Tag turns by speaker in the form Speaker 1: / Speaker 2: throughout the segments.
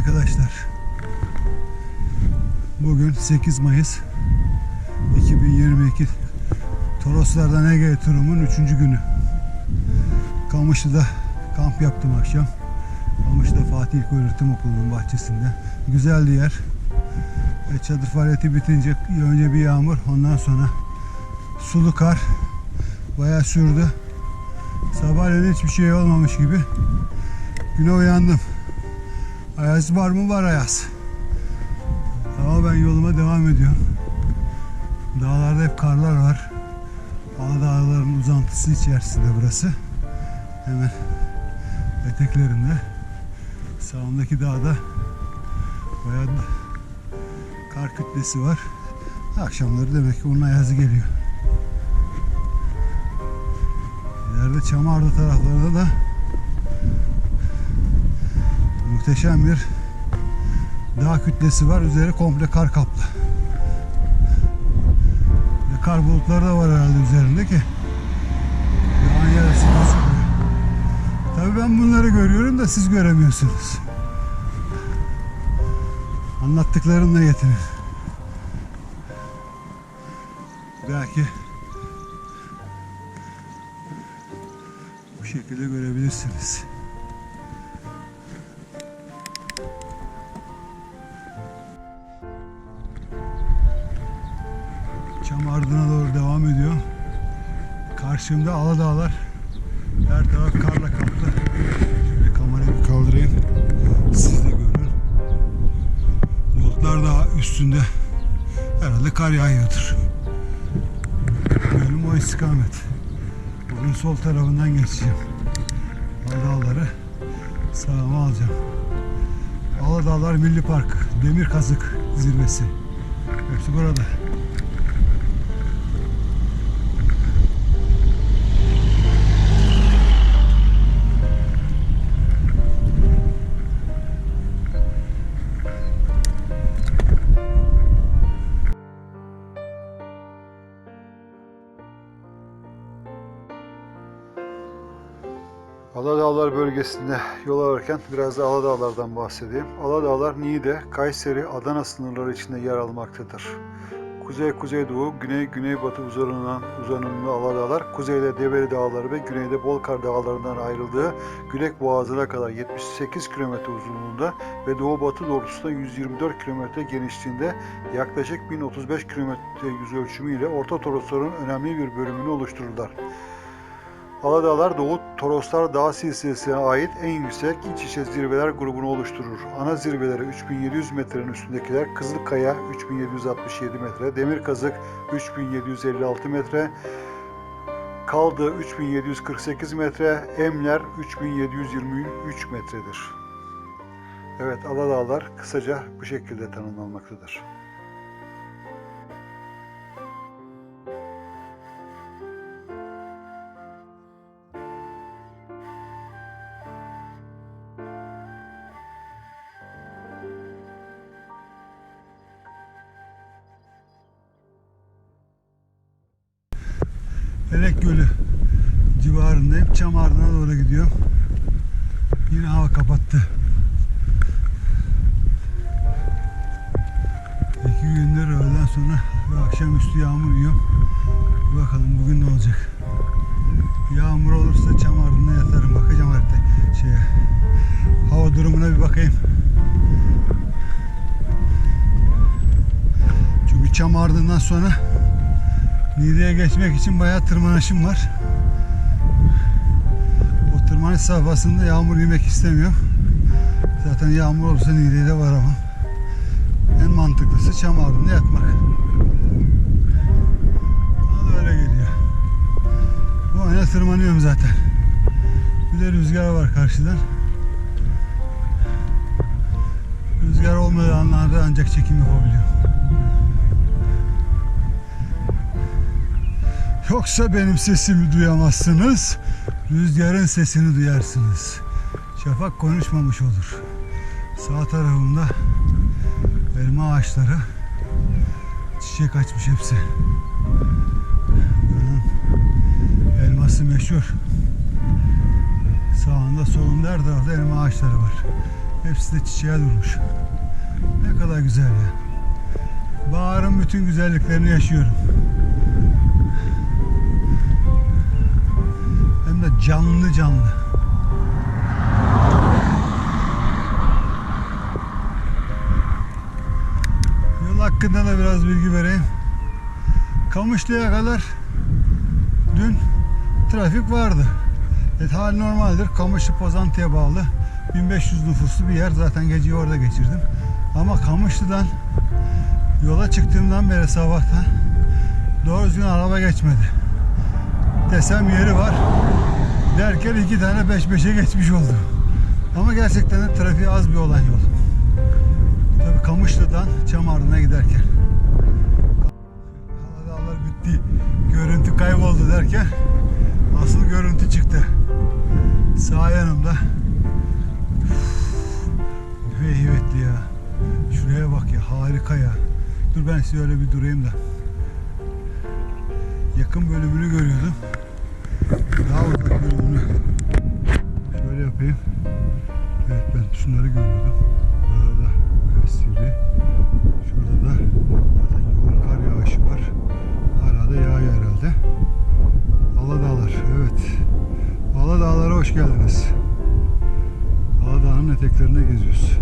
Speaker 1: arkadaşlar. Bugün 8 Mayıs 2022 Toroslardan Ege turumun 3. günü. Kamışlı'da kamp yaptım akşam. Kamışlı'da Fatih İlköğretim Okulu'nun bahçesinde. Güzeldi yer. E, çadır faaliyeti bitince önce bir yağmur ondan sonra sulu kar bayağı sürdü. Sabahleyin hiçbir şey olmamış gibi güne uyandım. Ayaz var mı? Var Ayaz. Ama ben yoluma devam ediyorum. Dağlarda hep karlar var. Ala dağların uzantısı içerisinde burası. Hemen eteklerinde. Sağımdaki dağda bayağı kar kütlesi var. Akşamları demek ki onun ayazı geliyor. İleride Çamarlı taraflarında da muhteşem bir dağ kütlesi var. Üzeri komple kar kaplı. Ve kar bulutları da var herhalde üzerinde ki dağın yarısı gözüküyor. Tabii ben bunları görüyorum da siz göremiyorsunuz. Anlattıklarımla yetinin. Belki bu şekilde görebilirsiniz. Karşımda Aladağlar. Her taraf karla kaplı. Şöyle kamerayı kaldırayım. Siz de görün. Bulutlar da üstünde. Herhalde kar yağıyordur. Yönüm o istikamet. Bugün sol tarafından geçeceğim. Aladağları sağıma alacağım. Aladağlar Milli Park, Demir Kazık zirvesi. Hepsi burada. Aladağlar bölgesinde yol alırken biraz da Aladağlardan bahsedeyim. Aladağlar Niğde, Kayseri, Adana sınırları içinde yer almaktadır. Kuzey kuzeydoğu, güney güneybatı uzanılan uzanımlı Aladağlar, kuzeyde Develi Dağları ve güneyde Bolkar Dağları'ndan ayrıldığı Gülek Boğazı'na kadar 78 kilometre uzunluğunda ve doğu batı doğrultusunda 124 kilometre genişliğinde yaklaşık 1035 kilometre yüz ölçümü ile Orta Torosların önemli bir bölümünü oluştururlar. Aladağlar Doğu Toroslar Dağ silsilesine ait en yüksek iç içe zirveler grubunu oluşturur. Ana zirveleri 3700 metrenin üstündekiler Kızılkaya 3767 metre, Demirkazık 3756 metre, Kaldı 3748 metre, Emler 3723 metredir. Evet Aladağlar kısaca bu şekilde tanımlanmaktadır. Elek Gölü civarındayım. Çam ardına doğru gidiyorum. Yine hava kapattı. İki gündür öğleden sonra ve akşamüstü yağmur yiyor. Bir bakalım bugün ne olacak. Yağmur olursa çam ardına yatarım. Bakacağım harita şeye. Hava durumuna bir bakayım. Çünkü çam ardından sonra Niğde'ye geçmek için bayağı tırmanışım var. O tırmanış safhasında yağmur yemek istemiyorum. Zaten yağmur olursa Niğde'ye de varamam. En mantıklısı çam ardında yatmak. Bana da öyle geliyor. Bu ayna tırmanıyorum zaten. Bir de rüzgar var karşıdan. Rüzgar olmadığı anlarda ancak çekim yapabiliyorum. Yoksa benim sesimi duyamazsınız. Rüzgarın sesini duyarsınız. Şafak konuşmamış olur. Sağ tarafımda elma ağaçları çiçek açmış hepsi. Buranın elması meşhur. Sağında solunda her tarafta elma ağaçları var. Hepsi de çiçeğe durmuş. Ne kadar güzel ya. Baharın bütün güzelliklerini yaşıyorum. Canlı canlı. Yol hakkında da biraz bilgi vereyim. Kamışlı'ya kadar dün trafik vardı. Evet, hal normaldir. Kamışlı Pozantı'ya bağlı 1500 nüfuslu bir yer. Zaten geceyi orada geçirdim. Ama Kamışlı'dan yola çıktığımdan beri sabahtan doğru düzgün araba geçmedi. Desem yeri var. Derken iki tane beş beşe geçmiş oldu. Ama gerçekten de trafiği az bir olan yol. Tabii Kamışlı'dan Çamarlı'na giderken. Dağlar bitti. Görüntü kayboldu derken asıl görüntü çıktı. Sağ yanımda. Heybetli ya. Şuraya bak ya harika ya. Dur ben size öyle bir durayım da. Yakın bölümünü görüyordum. Daha uzak bölümünü. Şöyle yapayım. Evet ben şunları görüyordum. Burada da sivri. Şurada da zaten yoğun kar yağışı var. Hala da yağıyor herhalde. Aladağlar evet. Aladağlara hoş geldiniz. Aladağ'ın eteklerinde geziyoruz.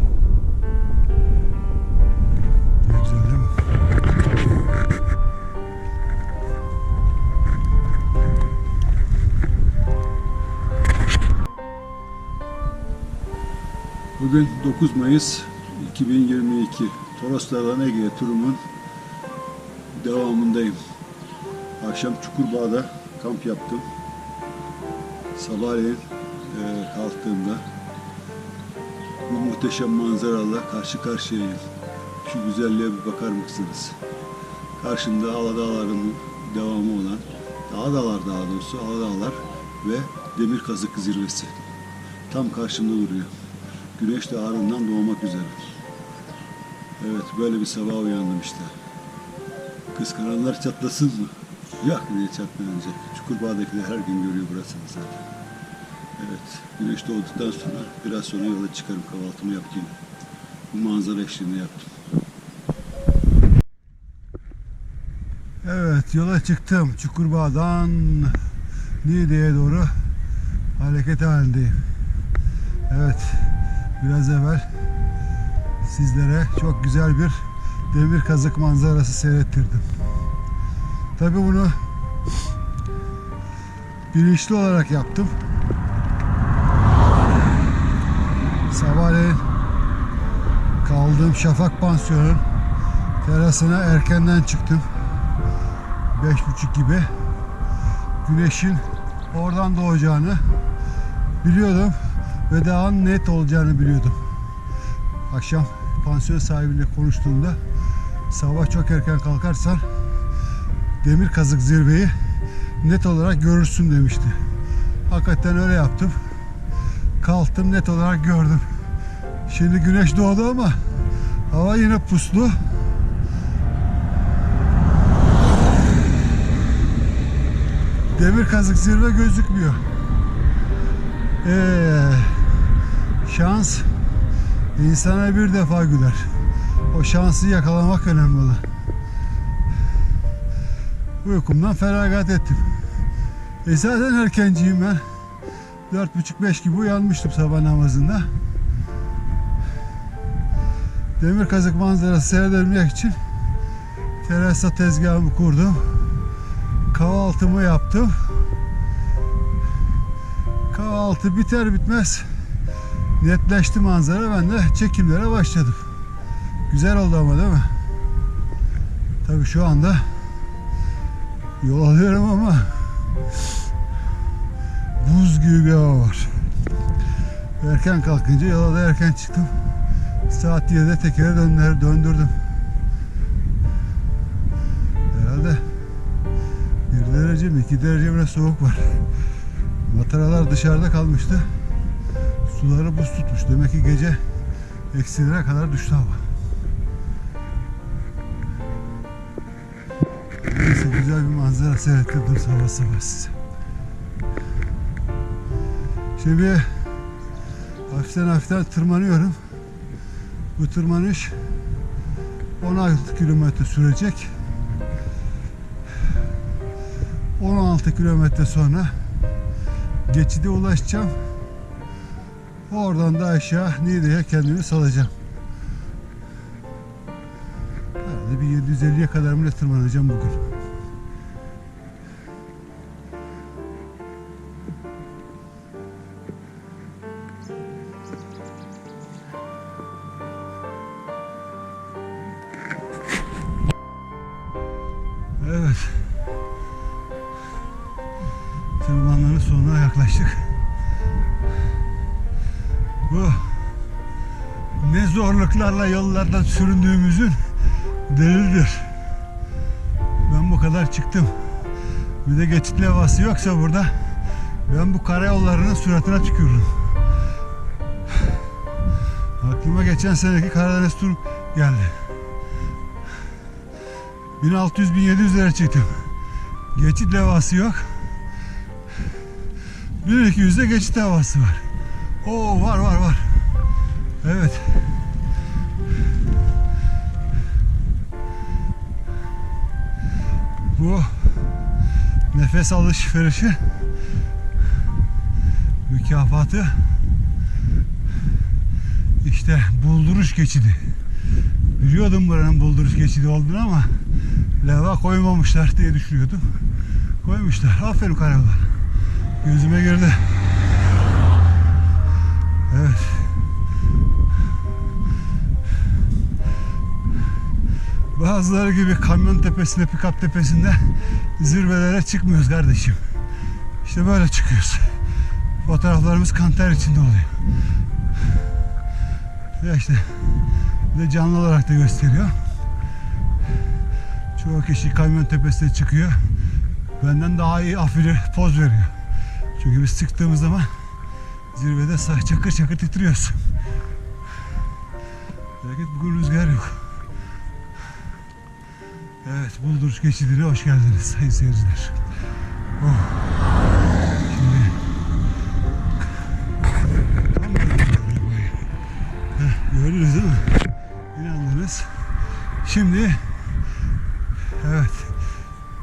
Speaker 1: Bugün 9 Mayıs 2022. Toroslardan Ege'ye turumun devamındayım. Akşam Çukurbağa'da kamp yaptım. Sabahleyin e, kalktığımda bu muhteşem manzarayla karşı karşıyayım. Şu güzelliğe bir bakar mısınız? Karşımda Aladağların devamı olan, Aladağlar daha doğrusu Aladağlar ve Demir Kazık zirvesi. Tam karşımda duruyor. Güneş de ardından doğmak üzere. Evet böyle bir sabah uyandım işte. Kıskananlar çatlasın mı? Yok diye çatlayacak. Çukurbağ'dakiler her gün görüyor burasını zaten. Evet güneş doğduktan sonra biraz sonra yola çıkarım kahvaltımı yapayım. Bu manzara eşliğinde yaptım. Evet yola çıktım Çukurbağ'dan Niğde'ye doğru hareket halindeyim. Evet biraz evvel sizlere çok güzel bir demir kazık manzarası seyrettirdim. Tabii bunu bilinçli olarak yaptım. Sabahleyin kaldığım Şafak Pansiyon'un terasına erkenden çıktım. Beş buçuk gibi. Güneşin oradan doğacağını biliyordum ve dağın net olacağını biliyordum. Akşam pansiyon sahibiyle konuştuğumda sabah çok erken kalkarsan demir kazık zirveyi net olarak görürsün demişti. Hakikaten öyle yaptım. Kalktım net olarak gördüm. Şimdi güneş doğdu ama hava yine puslu. Demir kazık zirve gözükmüyor. Ee, şans insana bir defa güler. O şansı yakalamak önemli olan. Uykumdan feragat ettim. E zaten erkenciyim ben. Dört buçuk beş gibi uyanmıştım sabah namazında. Demir kazık manzarası seyredebilmek için terasta tezgahımı kurdum. Kahvaltımı yaptım. Kahvaltı biter bitmez netleşti manzara ben de çekimlere başladım. Güzel oldu ama değil mi? Tabii şu anda yol alıyorum ama buz gibi bir hava var. Erken kalkınca yola da erken çıktım. Saat 7'de tekeri döndür, döndürdüm. Herhalde bir derece mi iki derece mi ne soğuk var. Mataralar dışarıda kalmıştı. Suları buz tutmuş. Demek ki gece eksilere kadar düştü hava. Neyse güzel bir manzara seyrettirdim sabah sabah size. Şimdi hafiften hafiften tırmanıyorum. Bu tırmanış 16 kilometre sürecek. 16 kilometre sonra geçide ulaşacağım. Oradan da aşağı Niğde'ye kendimi salacağım. Herhalde bir 750'ye kadar ne tırmanacağım bugün. Evet. Tırmanmanın sonuna yaklaştık. Ne zorluklarla yollardan süründüğümüzün delildir. Ben bu kadar çıktım. Bir de geçit levhası yoksa burada ben bu karayollarının suratına tükürürüm. Aklıma geçen seneki Karadeniz tur geldi. 1600-1700 lira çıktım. Geçit levhası yok. 1200'de geçit levhası var. Oo var var var. Evet. Bu nefes alışverişi mükafatı işte bulduruş geçidi. Biliyordum buranın bulduruş geçidi olduğunu ama leva koymamışlar diye düşünüyordum. Koymuşlar. Aferin karayollar. Gözüme girdi. Bazıları gibi kamyon tepesinde, pikap tepesinde zirvelere çıkmıyoruz kardeşim. İşte böyle çıkıyoruz. Fotoğraflarımız kanter içinde oluyor. Ya işte de canlı olarak da gösteriyor. Çoğu kişi kamyon tepesine çıkıyor. Benden daha iyi afili poz veriyor. Çünkü biz çıktığımız zaman zirvede çakır çakır titriyoruz. Lakin bugün rüzgar yok. Evet, Bulduruş geçidine hoş geldiniz sayın seyirciler. Oh. Şimdi da. Heh, gördünüz değil mi? İnandınız. Şimdi evet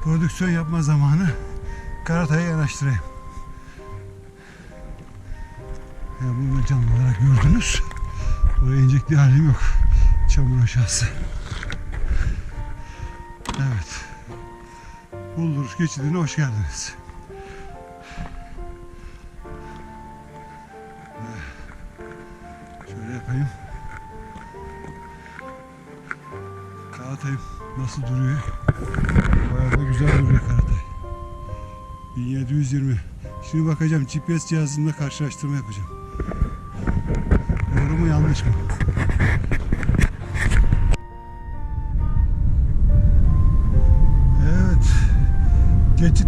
Speaker 1: prodüksiyon yapma zamanı Karatay'a yanaştırayım. Ya bunu canlı olarak gördünüz. Oraya inecek bir halim yok. Çamur aşağısı. Evet. Bulduruş geçidine hoş geldiniz. Şöyle yapayım. Karatay'ım nasıl duruyor? Bayağı da güzel duruyor Karatay. 1720. Şimdi bakacağım GPS cihazımla karşılaştırma yapacağım. Doğru mu yanlış mı?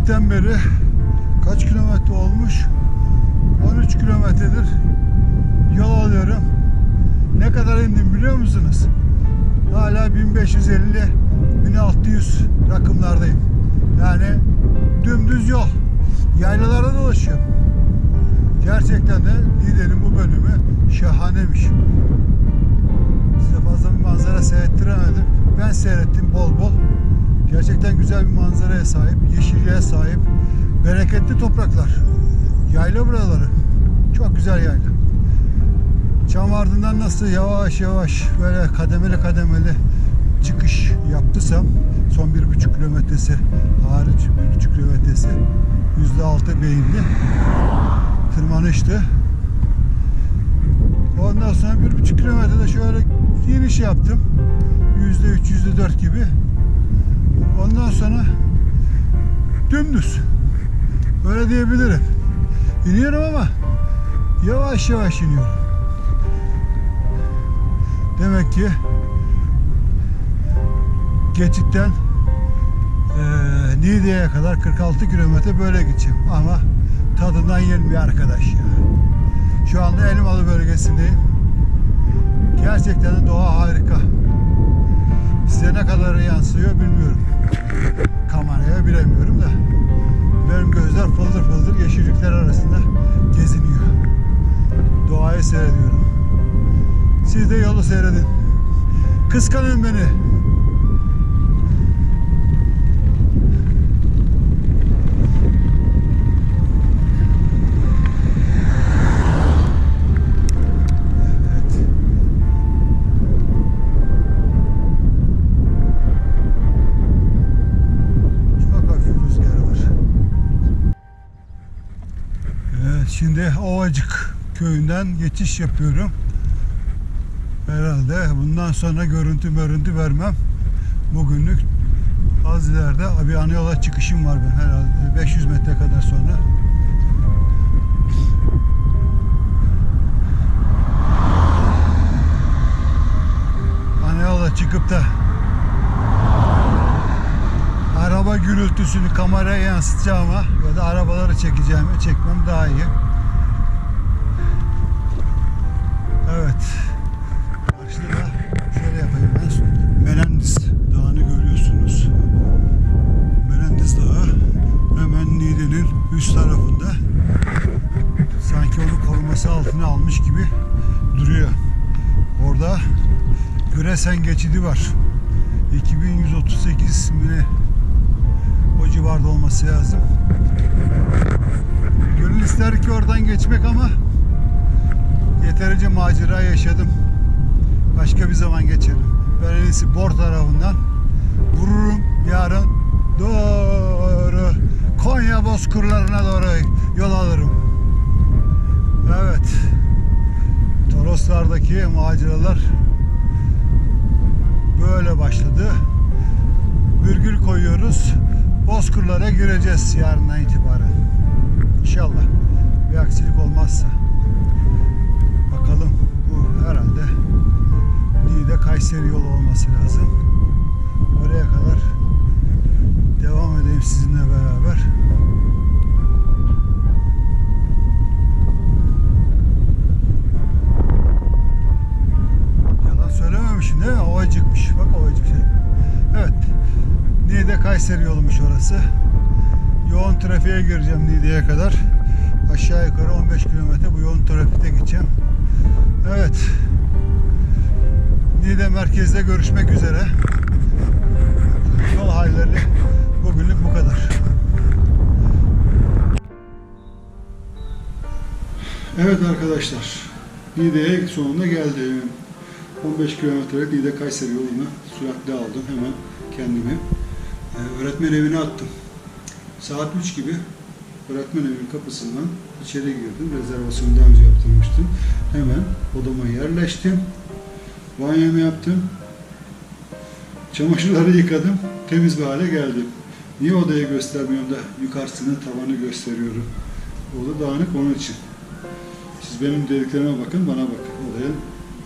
Speaker 1: Geçitten beri kaç kilometre olmuş? 13 kilometredir yol alıyorum. Ne kadar indim biliyor musunuz? Hala 1550 1600 rakımlardayım. Yani dümdüz yol. Yaylalarda dolaşıyorum. Gerçekten de Niğde'nin bu bölümü şahanemiş. Size fazla bir manzara seyrettiremedim. Ben seyrettim bol bol. Gerçekten güzel bir manzaraya sahip, yeşilliğe sahip, bereketli topraklar. Yayla buraları. Çok güzel yayla. Çam ardından nasıl yavaş yavaş böyle kademeli kademeli çıkış yaptıysam son bir buçuk kilometresi hariç bir buçuk kilometresi yüzde altı beyinli tırmanıştı. Ondan sonra bir buçuk kilometrede şöyle iniş yaptım. Yüzde üç, yüzde dört gibi. Ondan sonra dümdüz. Öyle diyebilirim. İniyorum ama yavaş yavaş iniyorum. Demek ki geçitten eee Niğde'ye kadar 46 kilometre böyle gideceğim ama tadından yenmiyor arkadaş ya. Şu anda Elmalı bölgesindeyim. Gerçekten de doğa harika. Size ne kadar yansıyor bilmiyorum. Kameraya bilemiyorum da. Benim gözler fıldır fıldır yeşillikler arasında geziniyor. Doğayı seyrediyorum. Siz de yolu seyredin. Kıskanın beni. Ovacık köyünden geçiş yapıyorum. Herhalde bundan sonra görüntü görüntü vermem. Bugünlük az ileride bir ana çıkışım var ben herhalde 500 metre kadar sonra. Ana çıkıp da araba gürültüsünü kameraya yansıtacağıma ya da arabaları çekeceğimi çekmem daha iyi. Evet. Karşıda da şöyle yapayım ben. Menendez Dağı'nı görüyorsunuz. Menendez Dağı hemen Niğde'nin üst tarafında. Sanki onu koruması altına almış gibi duruyor. Orada Güresen geçidi var. 2138 mi? O civarda olması lazım. Gönül ister ki oradan geçmek ama yeterince macera yaşadım. Başka bir zaman geçerim. Ben en iyisi Bor tarafından vururum yarın doğru Konya bozkırlarına doğru yol alırım. Evet. Toroslardaki maceralar böyle başladı. Virgül koyuyoruz. Bozkırlara gireceğiz yarından itibaren. İnşallah. Bir aksilik olmazsa. Niğde Kayseri yolu olması lazım. Oraya kadar devam edeyim sizinle beraber. Yalan söylememişim değil mi? Ovacıkmış. Bak ovacık şey. Evet. Niğde Kayseri yolumuş orası. Yoğun trafiğe gireceğim Niğde'ye kadar. Aşağı yukarı 15 kilometre bu yoğun trafikte gideceğim. Evet. Niğde merkezde görüşmek üzere. Yol halleri bugünlük bu kadar. Evet arkadaşlar. Niğde'ye sonunda geldim. 15 kilometrelik Niğde Kayseri yolunu süratle aldım hemen kendimi. Ee, öğretmen evine attım. Saat 3 gibi öğretmen evinin kapısından içeri girdim. Rezervasyonu daha önce yaptırmıştım. Hemen odama yerleştim. Banyomu yaptım. Çamaşırları yıkadım. Temiz bir hale geldim. Niye odayı göstermiyorum da yukarısını, tavanı gösteriyorum? Oda dağınık onun için. Siz benim dediklerime bakın, bana bakın. Odaya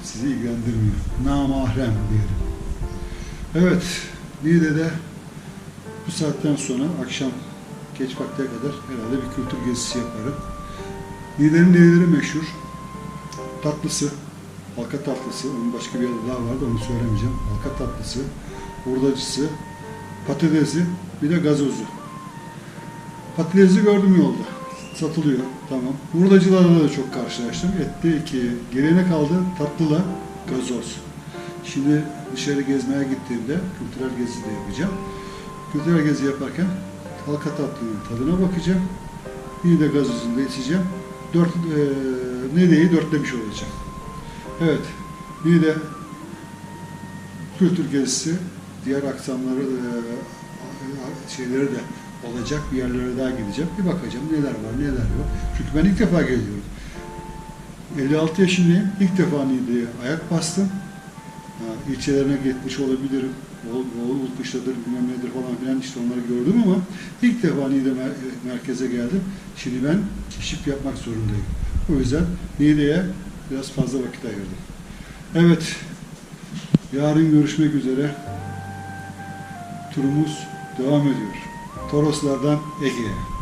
Speaker 1: sizi ilgilendirmiyor. Namahrem diyelim. Evet, Niğde'de bu saatten sonra akşam geç vakte kadar herhalde bir kültür gezisi yaparım. Niğde'nin neleri meşhur? Tatlısı, halka tatlısı, onun başka bir adı daha vardı onu söylemeyeceğim. Halka tatlısı, hurdacısı, patatesi, bir de gazozu. Patatesi gördüm yolda. Satılıyor, tamam. Hurdacılarla da çok karşılaştım. Ette iki, geriye kaldı tatlıla gazoz. Şimdi dışarı gezmeye gittiğimde kültürel gezi de yapacağım. Kültürel gezi yaparken halka tatlının tadına bakacağım. Bir de gazozunu da içeceğim. Dört, e, Niğde'yi dörtlemiş olacağım. Evet, Niğde kültür gezisi, diğer aksamları, e, şeyleri de olacak. Bir yerlere daha gideceğim. Bir bakacağım neler var, neler yok. Çünkü ben ilk defa geliyorum. 56 yaşındayım. İlk defa Niğde'ye ayak bastım. Ha, ilçelerine gitmiş olabilirim. Bol kışladır, bilmem nedir falan filan işte onları gördüm ama ilk defa Niğde mer- merkeze geldim. Şimdi ben keşif yapmak zorundayım. O yüzden Niğde'ye biraz fazla vakit ayırdım. Evet, yarın görüşmek üzere. Turumuz devam ediyor. Toroslardan Ege'ye.